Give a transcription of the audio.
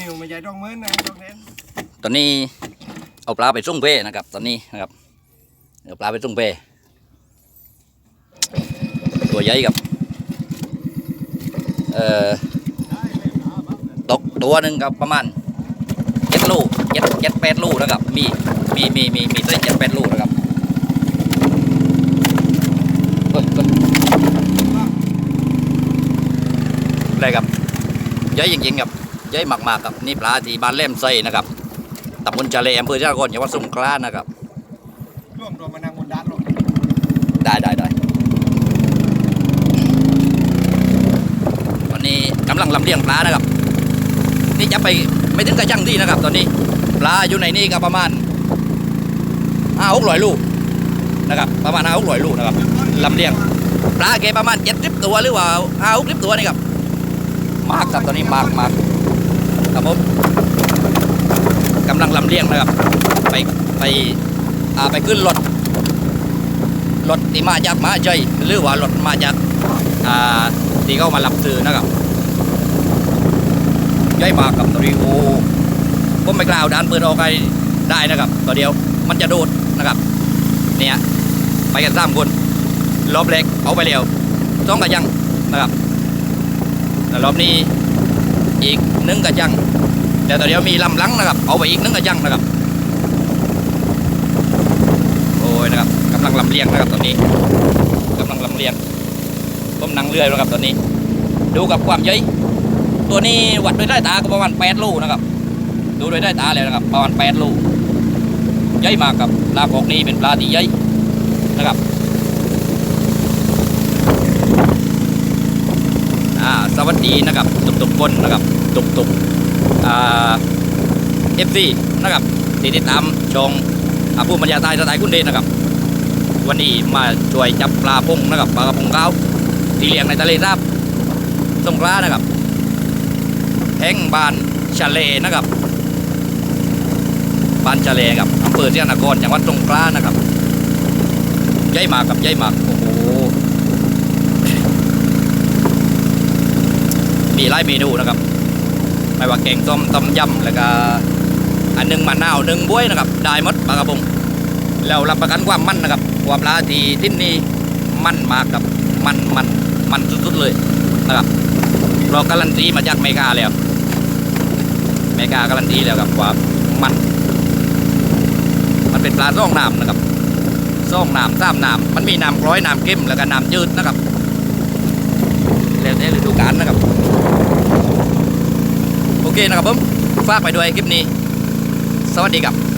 นิวไม่ใช่ต้องเมือนนะต้องเน้นตอนนี้เอาปลาไปส่งเป้นะครับ ตอนนี้นะครับเอาปลาไปส่งเป้ตัวใหญ่ครับเอ่อตกตัวหนึ่งกับประมาณเจ็ดลูกเจ็ดเจ็ดแปดลูกนะครับ มีมีมีมีมีตัวเจ็ดแปดลูกนะครับเฮ้ยเฮ้ยอะไรครับใหญ่จริงๆครับ ใหญ่มากๆครับนี่ปลาที่บ้านเล่มไส้นะครับตำบลจาเลอำเภอเจ้าก่อนจังหวัดสงขลานะครับร่วมรวมมานั่งบนด้านลงได้ได้ได้วันนี้กำลังลำเลียงปลานะครับ นี่จะไปไม่ถึงกระจังที่นะครับ ตอนนี้ปลาอยู่ในนี่ก็ประมาณห้าหกร้อยลูกนะครับประมาณห้าหกร้อยลูกนะครับลำเลียงปลาแกประมาณเจ็ดสิบตัวหรือว่าห้าหกสิบตัวนี่ครับมากครับตอนนี้มากมาก ครับผมกำลังลำเลียงนะครับ ไปไปอาไปขึ้นรถรถที่มาจากมาชัยหรือว่ารถมาจากอ่าที่เขามารับซื้อนะครับย่อยมากกับตัวนี้โอผมไม่กล้าเอาด้านปืนออกไปได้นะครับตัวเดียวมันจะโดดนะครับ เนี่ยไปกันสามคนรอบเล็กเอาไปเร็วต้องกระยังนะครับแต่รอบนี้ อีกนึ่งกระยัง แต่ตัวเดียวมีลำลังนะครับ เอาไปอีกนึ่งกระยังนะครับ โอ้ยนะครับกำลังลำเลียงนะครับตอนนี้กำลังลำเลียงผมนั่งเรือแล้วครับตอนนี้ ดูกับความใหญ่ตัวนี้วัดด้วยได้ตาก็ประมาณแปดลูกนะครับ ดูด้วยได้ตาเลยนะครับ ประมาณแปดลูกใหญ่มากครับปลาพวกนี้เป็นปลาที่ใหญ่นะครับอ่าส วัสดีนะครับตุกตุกๆคนนะครับตุกตุกๆอ่าเอฟซีนะครับที่ติดตามชมอาผู้บรรยายใต้สไตล์คุณเดชนะครับ วันนี้มาช่วยจับปลาพงนะครับปลากระพงขาวที่เลี้ยงในทะเลสาบสงขลานะครับแห่งบานชะเลนะครับบานชะเลครับอำเภอเสียนครจังหวัดสงขลานะครับใหญ่มากกับใหญ่มากโอ้โห มีหลายเมนูนะครับ ไม่ว่าแกงส้มต้มยำแล้วก็อันหนึ่งมะนาวหนึ่งบ้วยนะครับ ได้หมดปลากระพงแล้วรับประกันความมันนะครับ ควาปลาทีที่นี่มันมากครับมันมันมันสุดๆเลยนะครับเราการันตีมาจากเมกาแล้วเมกาการันตีแล้วครับว่ามัน มันเป็นปลาซ่องน้ำนะครับซ่องน้ำสามน้ำมันมีน้ำกร้อยน้ำเข้มแล้วก็น้ำจืดนะครับแล้วแต่ฤดูกาลนะครับ เคนะครับผมฝากไปด้วยคลิปนี้ สวัสดีครับ